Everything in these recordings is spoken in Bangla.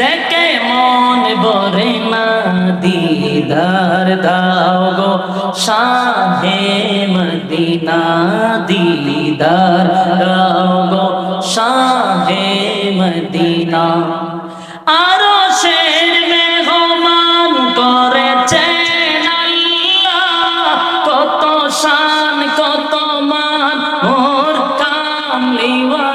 দেখে মন ভরে না, দিদার দাও গো শাহে মদিনা, দিদার দাও গো শাহে মদিনা। আরও শের মেহমান আল্লাহ কত শান, কত মান, মোর কামলিওয়ালা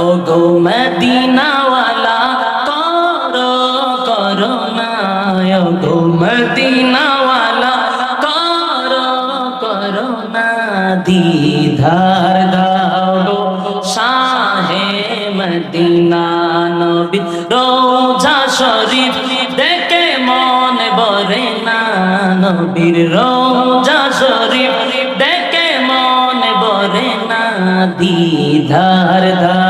ও গো মদিনাওয়ালা করো করোনা ও গো মদিনাওয়ালা করো করোনা দিধার দাও গো শাহে মদিনা নবী। রোজা শরীফ দেখে মন বরে না নবীর। রোজা শরীফ দেখে মন বরে না দিধার দাও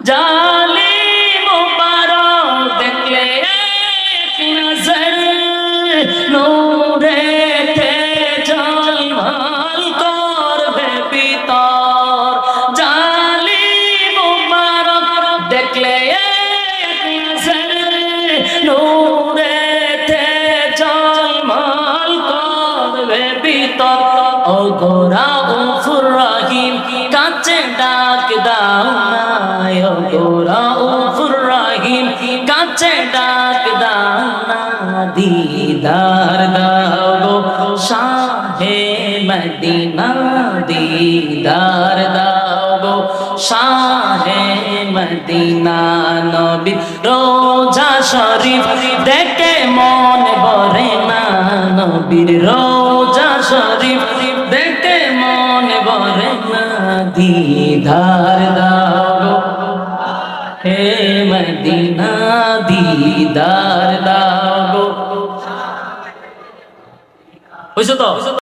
জালি মুবারক দেখলে এক নজর, নূরে তে জলমাল করবে ভিতর জালি মুবারক দেখলে এক নজর, নূরে তে জলমাল করবে ভিতর ও গোরা ও গোরা উফুর রহিম কাছে ডাক দাও না দিদার দাও শাহে মদিনা দিদার দাও শাহে মদিনা নবী রোজা শরীফ দেখে মন ভরে না নবীর রোজা শরীফ দেখে মন ভরে না দিদার দাও দিদার দাও বুঝছ তো?